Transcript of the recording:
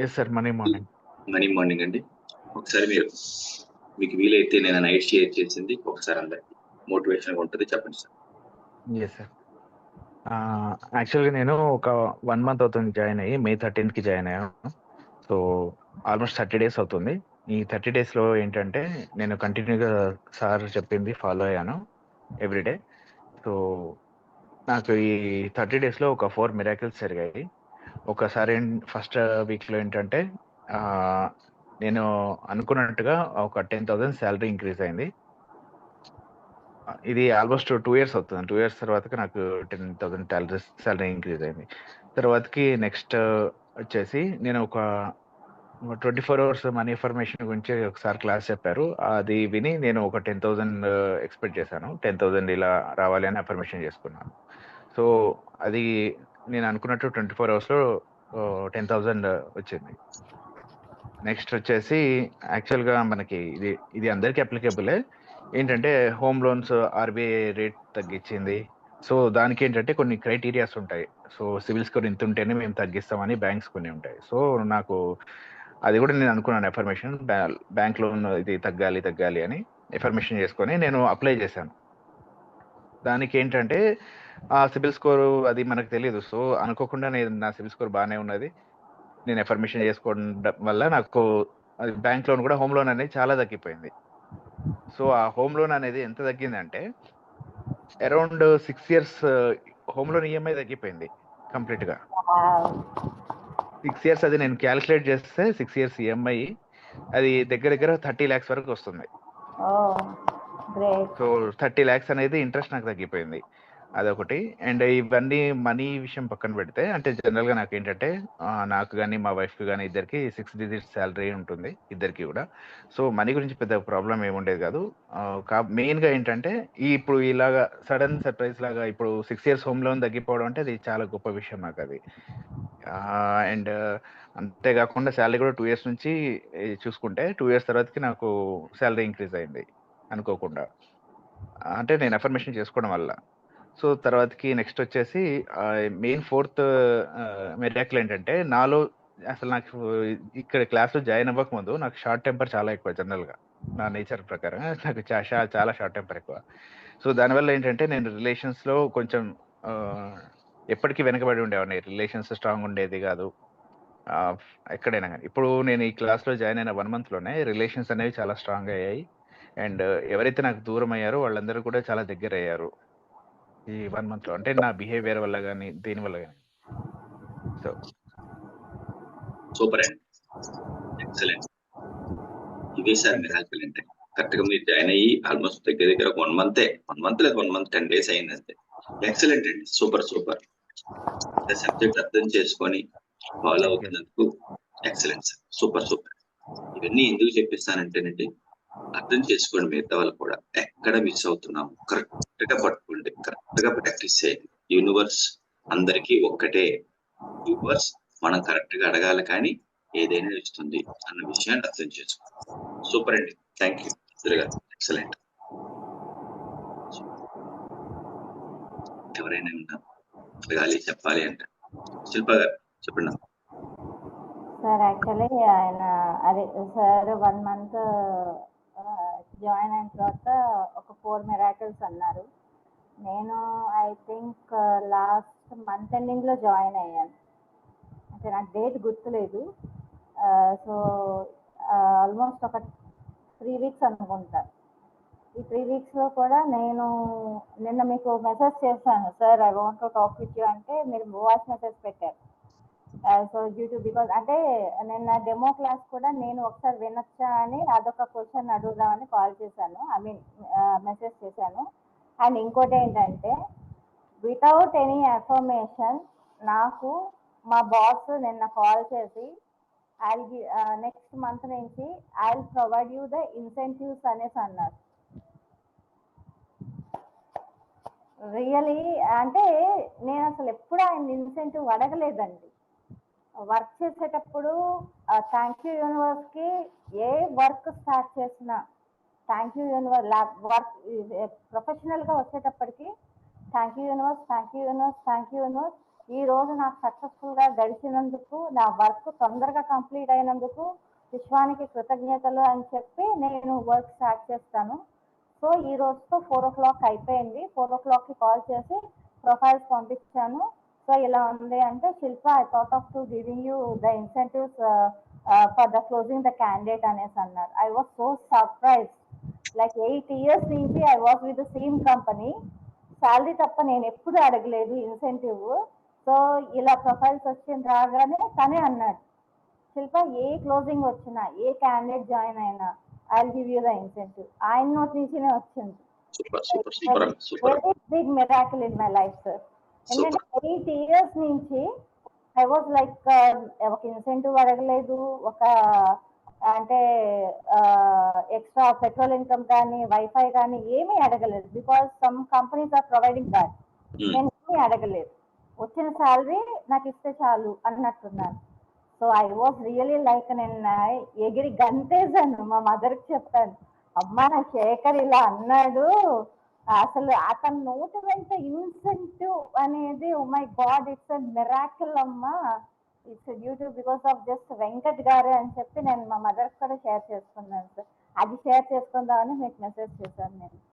Yes sir money morning money morning అండి. ఒకసారి మీరు మీకు వీలైతే నేను నైట్ షేర్ చేసింది ఒకసారి అందరికి మోటివేషన్ ఉంటుంది. చెప్పండి సార్. ఎస్ సార్ యాక్చువల్గా నేను ఒక వన్ మంత్ అవుతుంది జాయిన్ అయ్యి మే థర్టీన్త్కి జాయిన్ అయ్యాను. సో ఆల్మోస్ట్ థర్టీ డేస్ అవుతుంది. ఈ థర్టీ డేస్లో ఏంటంటే నేను కంటిన్యూగా సార్ చెప్పింది ఫాలో అయ్యాను ఎవ్రీడే సో నాకు ఈ థర్టీ డేస్లో ఒక ఫోర్ మిరాకిల్స్ జరిగాయి. ఒకసారి ఫస్ట్ వీక్లో ఏంటంటే నేను అనుకున్నట్టుగా ఒక టెన్ థౌసండ్ శాలరీ ఇంక్రీజ్ అయింది. ఇది ఆల్మోస్ట్ టూ ఇయర్స్ అవుతుంది. టూ ఇయర్స్ తర్వాతకి నాకు ten thousand salary salary increase అయింది. తర్వాతకి నెక్స్ట్ వచ్చేసి నేను ఒక twenty four hours money information గురించి ఒకసారి క్లాస్ చెప్పారు. అది విని నేను ఒక టెన్ థౌసండ్ ఎక్స్పెక్ట్ చేశాను. టెన్ థౌసండ్ ఇలా రావాలి అని అఫర్మేషన్ చేసుకున్నాను. సో అది నేను అనుకున్నట్టు ట్వంటీ ఫోర్ అవర్స్లో టెన్ థౌజండ్ వచ్చింది. నెక్స్ట్ వచ్చేసి యాక్చువల్గా మనకి ఇది ఇది అందరికీ అప్లికేబులే ఏంటంటే హోమ్ లోన్స్ ఆర్బీఐ రేట్ తగ్గించింది. సో దానికి ఏంటంటే కొన్ని క్రైటీరియాస్ ఉంటాయి. సో సివిల్ స్కోర్ ఇంత ఉంటేనే మేము తగ్గిస్తామని బ్యాంక్స్ కొన్ని ఉంటాయి. సో నాకు అది కూడా నేను అనుకున్నాను ఎఫర్మేషన్ బ్యాంక్ లోన్ ఇది తగ్గాలి తగ్గాలి అని. ఎఫర్మేషన్ చేసుకొని నేను అప్లై చేశాను. దానికి ఏంటంటే ఆ సిబిల్ స్కోర్ అది మనకు తెలియదు సో అనుకోకుండా నేను నా సిబిల్ స్కోర్ బాగానే ఉన్నది. నేను ఎఫర్మేషన్ చేసుకోవడం వల్ల నాకు అది బ్యాంక్ లోన్ కూడా హోమ్ లోన్ అనేది చాలా తగ్గిపోయింది. సో ఆ హోమ్ లోన్ అనేది ఎంత తగ్గిందంటే around six years home loan EMI తగ్గిపోయింది కంప్లీట్గా సిక్స్ ఇయర్స్ అది నేను క్యాలిక్యులేట్ చేస్తే సిక్స్ ఇయర్స్ ఈఎంఐ అది దగ్గర దగ్గర థర్టీ ల్యాక్స్ వరకు వస్తుంది. సో థర్టీ ల్యాక్స్ అనేది ఇంట్రెస్ట్ నాకు తగ్గిపోయింది. అదొకటి. అండ్ ఇవన్నీ మనీ విషయం పక్కన పెడితే అంటే జనరల్గా నాకు ఏంటంటే నాకు కానీ మా వైఫ్కి కానీ ఇద్దరికి సిక్స్ డిజిట్ శాలరీ ఉంటుంది ఇద్దరికి కూడా. సో మనీ గురించి పెద్ద ప్రాబ్లం ఏముండేది కాదు. మెయిన్గా ఏంటంటే ఈ ఇప్పుడు ఇలాగా సడన్ సర్ప్రైజ్ లాగా ఇప్పుడు సిక్స్ ఇయర్స్ హోమ్ లోన్ తగ్గిపోవడం అంటే అది చాలా గొప్ప విషయం నాకు అది. అండ్ అంతేకాకుండా శాలరీ కూడా టూ ఇయర్స్ నుంచి చూసుకుంటే టూ ఇయర్స్ తర్వాతకి నాకు శాలరీ ఇంక్రీజ్ అయింది. అనుకోకుండా. అంటే నేను అఫర్మేషన్ చేసుకోవడం వల్ల. సో తర్వాతకి నెక్స్ట్ వచ్చేసి మెయిన్ ఫోర్త్ మెరాకిల్ ఏంటంటే నాలో అసలు నాకు ఇక్కడ క్లాస్లో జాయిన్ అవ్వకముందు నాకు షార్ట్ టెంపర్ చాలా ఎక్కువ జనరల్గా నా నేచర్ ప్రకారం. నాకు చా- షా- చాలా షార్ట్ టెంపర్ ఎక్కువ. సో దానివల్ల ఏంటంటే నేను రిలేషన్స్లో కొంచెం ఎప్పటికీ వెనకబడి ఉండేవాడిని. రిలేషన్స్ స్ట్రాంగ్ ఉండేది కాదు. ఎక్కడైనా కానీ. ఇప్పుడు నేను ఈ క్లాస్లో జాయిన్ అయిన వన్ మంత్లోనే రిలేషన్స్ అనేవి చాలా స్ట్రాంగ్ అయ్యాయి. అండ్ ఎవరైతే నాకు దూరం అయ్యారో వాళ్ళందరూ కూడా చాలా దగ్గర అయ్యారు ఈ వన్ మంత్లో. అంటే నా బిహేవియర్ వల్ల కానీ దేని వల్ల కానీ సో సూపర్ అండి. ఎక్సలెంట్ ఇదే సార్ మిరాకిల్ అంటే కరెక్ట్గా మీరు జాయిన్ అయ్యి ఆల్మోస్ట్ దగ్గర దగ్గర ఒక వన్ మంతే వన్ మంత్ లేదు వన్ మంత్ టెన్ డేస్ అయింది అంతే. ఎక్సలెంట్ అండి. సూపర్ సూపర్ సబ్జెక్ట్ అర్థం చేసుకొని ఫాలో అవుతున్నందుకు ఎక్సలెంట్ సార్ సూపర్ సూపర్ ఇవన్నీ ఎందుకు చెప్పిస్తానంటేనండి అర్థం చేసుకోండి మిగతా వాళ్ళు కూడా. ఎక్కడ మిస్ అవుతున్నాము కరెక్ట్గా పట్టుకోండి. కరెక్ట్గా ప్రాక్టీస్ చేయండి. యూనివర్స్ అందరికీ ఒక్కటే. యూనివర్స్ మనం కరెక్ట్గా అడగాలి కానీ ఏదైనా ఇస్తుంది అన్న విషయాన్ని అర్థం చేసుకోండి. సూపర్ అండి. థ్యాంక్ యూ ఎక్సలెంట్ ఎవరైనా ఉన్నా అడగాలి చెప్పాలి అంట. శిల్ప గారు చెప్పండి సార్ యాక్చువల్లీ ఆయన అదే సార్ వన్ మంత్ జాయిన్ అయిన తర్వాత ఒక ఫోర్ మెరాకిల్స్ అన్నారు. నేను ఐ థింక్ లాస్ట్ మంత్ ఎండింగ్లో జాయిన్ అయ్యాను. అంటే నాకు డేట్ గుర్తులేదు. Uh, సో ఆల్మోస్ట్ uh, ఒక త్రీ వీక్స్ అనుకుంటా. ఈ త్రీ వీక్స్లో కూడా నేను నిన్న మీకు మెసేజ్ చేశాను. Sir I want to talk with you అంటే మీరు వాయిస్ మెసేజ్ పెట్టారు. సో డ్యూ టు బికాస్ అంటే నిన్న డెమో క్లాస్ కూడా నేను ఒకసారి వినొచ్చా అని అదొక క్వశ్చన్ అడుగుదామని కాల్ చేశాను. ఐ మీన్ మెసేజ్ చేశాను. అండ్ ఇంకోటి ఏంటంటే వితౌట్ ఎనీ అఫర్మేషన్ నాకు మా బాస్ నిన్న కాల్ చేసి ఐ నెక్స్ట్ మంత్ నుంచి I provide you the incentives అనేసి అన్నారు. రియలీ అంటే నేను అసలు ఎప్పుడు ఆయన ఇన్సెంటివ్ అడగలేదండి. వర్క్ చేసేటప్పుడు థ్యాంక్ యూ యూనివర్స్కి ఏ వర్క్ స్టార్ట్ చేసినా థ్యాంక్ యూ యూనివర్స్ వర్క్ ప్రొఫెషనల్గా వచ్చేటప్పటికి thank you universe thank you universe thank you universe ఈ రోజు నాకు సక్సెస్ఫుల్గా గడిచినందుకు నా వర్క్ తొందరగా కంప్లీట్ అయినందుకు విశ్వానికి కృతజ్ఞతలు అని చెప్పి నేను వర్క్ స్టార్ట్ చేస్తాను. సో ఈ రోజుతో ఫోర్ ఓ క్లాక్ అయిపోయింది. ఫోర్ ఓ క్లాక్కి కాల్ చేసి ప్రొఫైల్స్ పంపించాను. సో ఇలా ఉంది అంటే Shilpa I thought of to giving you the incentives for the closing the candidate అనేసి అన్నారు. I was so surprise like eight years నుంచి I was with the same company salary తప్ప నేను ఎప్పుడు అడగలేదు ఇన్సెంటివ్ సో ఇలా ప్రొఫైల్స్ వచ్చిన రాగానే తనే అన్నాడు. శిల్ప ఏ క్లోజింగ్ వచ్చినా ఏ క్యాండిడేట్ జాయిన్ అయినా I give you the incentive ఆయన నోట్ నుంచినే వచ్చింది. Big miracle in my life sir eight years నుంచి ఐ వాజ్ లైక్ ఒక ఇన్సెంటివ్ అడగలేదు ఒక అంటే ఎక్స్ట్రా పెట్రోల్ ఇన్కమ్ కానీ వైఫై కానీ ఏమీ అడగలేదు. Because some companies are providing that నేను ఏమీ అడగలేదు. వచ్చిన శాలరీ నాకు ఇస్తే చాలు అన్నట్టున్నాను so I was really like నేను ఎగిరి గంతేసాను మా మదర్కి చెప్పాను అమ్మా నా శేఖర్ ఇలా అన్నాడు. అసలు అతని నోటి వెంట ఇన్సెంటివ్ అనేది మై గాడ్ ఇట్స్ మిరాకిల్ అమ్మా. It's due to because of just Venkat గారు అని చెప్పి నేను మా మదర్ కూడా షేర్ చేసుకున్నాను సార్. అది షేర్ చేసుకుందామని మీకు మెసేజ్ చేశాను నేను.